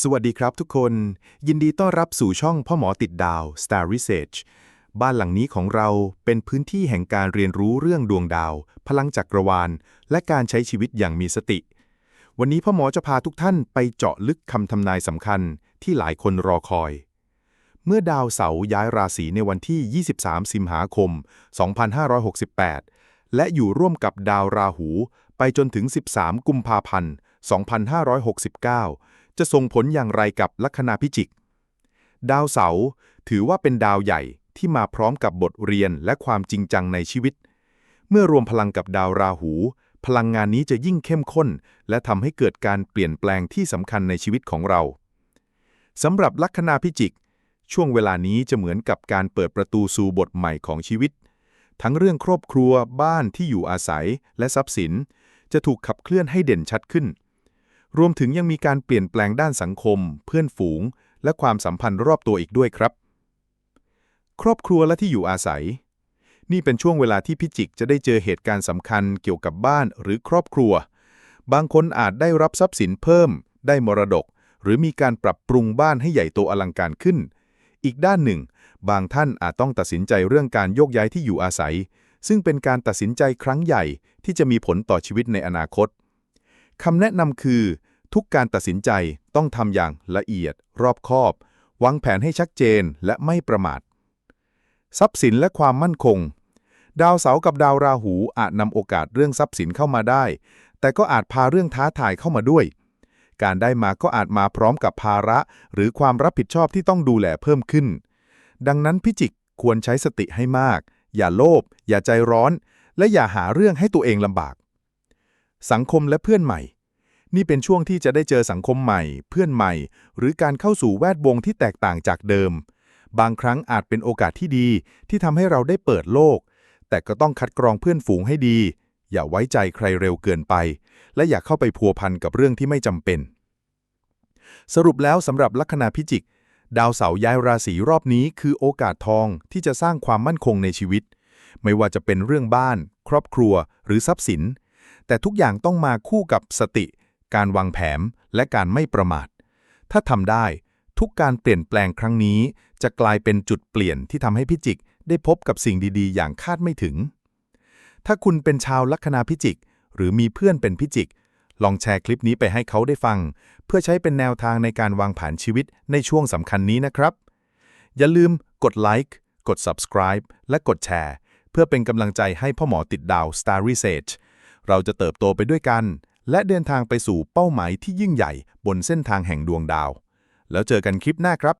สวัสดีครับทุกคน ยินดีต้อนรับสู่ช่องพ่อหมอติดดาว Star Research บ้านหลังนี้ของเราเป็นพื้นที่แห่งการเรียนรู้เรื่องดวงดาว พลังจักรวาล และการใช้ชีวิตอย่างมีสติ วันนี้พ่อหมอจะพาทุกท่านไปเจาะลึกคำทำนายสำคัญที่หลายคนรอคอย เมื่อดาวเสาร์ย้ายราศีในวันที่ 23 สิงหาคม 2568 และอยู่ร่วมกับดาวราหูไปจนถึง 13 กุมภาพันธ์ 2569 จะส่งผลอย่างไรกับลัคนาพิจิก ดาวเสาร์ถือว่าเป็นดาวใหญ่ที่มาพร้อมกับบทเรียนและความจริงจังในชีวิต เมื่อรวมพลังกับดาวราหู พลังงานนี้จะยิ่งเข้มข้น และทำให้เกิดการเปลี่ยนแปลงที่สำคัญในชีวิตของเราสำหรับลัคนาพิจิก ช่วงเวลานี้จะเหมือนกับการเปิดประตูสู่บทใหม่ของชีวิต ทั้งเรื่องครอบครัวบ้านที่อยู่อาศัยและทรัพย์สิน จะถูกขับเคลื่อนให้เด่นชัดขึ้น รวมถึงยังมีการเปลี่ยนแปลงด้านสังคม เพื่อนฝูง และความสัมพันธ์รอบตัวอีกด้วยครับ ครอบครัวและที่อยู่อาศัย นี่เป็นช่วงเวลาที่พิจิกจะได้เจอเหตุการณ์สำคัญเกี่ยวกับบ้านหรือครอบครัว บางคนอาจได้รับทรัพย์สินเพิ่ม ได้มรดก หรือมีการปรับปรุงบ้านให้ใหญ่โตอลังการขึ้น อีกด้านหนึ่ง บางท่านอาจต้องตัดสินใจเรื่องการโยกย้ายที่อยู่อาศัย ซึ่งเป็นการตัดสินใจครั้งใหญ่ที่จะมีผลต่อชีวิตในอนาคตคำแนะนำคือ ทุกการตัดสินใจต้องทำอย่างละเอียด รอบคอบ วางแผนให้ชัดเจนและไม่ประมาท ทรัพย์สินและความมั่นคง ดาวเสาร์กับดาวราหูอาจนำโอกาสเรื่องทรัพย์สินเข้ามาได้ แต่ก็อาจพาเรื่องท้าทายเข้ามาด้วย การได้มาก็อาจมาพร้อมกับภาระ หรือความรับผิดชอบที่ต้องดูแลเพิ่มขึ้น ดังนั้นพิจิกควรใช้สติให้มาก อย่าโลภอย่าใจร้อน และอย่าหาเรื่องให้ตัวเองลำบาก สังคมและเพื่อนใหม่ นี่เป็นช่วงที่จะได้เจอสังคมใหม่ เพื่อนใหม่ หรือการเข้าสู่แวดวงที่แตกต่างจากเดิม บางครั้งอาจเป็นโอกาสที่ดี ที่ทำให้เราได้เปิดโลก แต่ก็ต้องคัดกรองเพื่อนฝูงให้ดี อย่าไว้ใจใครเร็วเกินไป และอย่าเข้าไปพัวพันกับเรื่องที่ไม่จำเป็น สรุปแล้วสำหรับลัคนาพิจิก ดาวเสาร์ย้ายราศีรอบนี้คือโอกาสทองที่จะสร้างความมั่นคงในชีวิต ไม่ว่าจะเป็นเรื่องบ้าน ครอบครัว หรือทรัพย์สิน แต่ทุกอย่างต้องมาคู่กับสติ การวางแผน และการไม่ประมาท ถ้าทำได้ ทุกการเปลี่ยนแปลงครั้งนี้ จะกลายเป็นจุดเปลี่ยนที่ทำให้พิจิกได้พบกับสิ่งดีๆ อย่างคาดไม่ถึง ถ้าคุณเป็นชาวลัคนาพิจิก หรือมีเพื่อนเป็นพิจิก ลองแชร์คลิปนี้ไปให้เขาได้ฟัง เพื่อใช้เป็นแนวทางในการวางแผนชีวิตในช่วงสำคัญนี้นะครับ อย่าลืมกดไลค์กด subscribe และกดแชร์ เพื่อเป็นกำลังใจให้พ่อหมอติดดาว Star Research เราจะเติบโตไปด้วยกัน และเดินทางไปสู่เป้าหมายที่ยิ่งใหญ่บนเส้นทางแห่งดวงดาว แล้วเจอกันคลิปหน้าครับ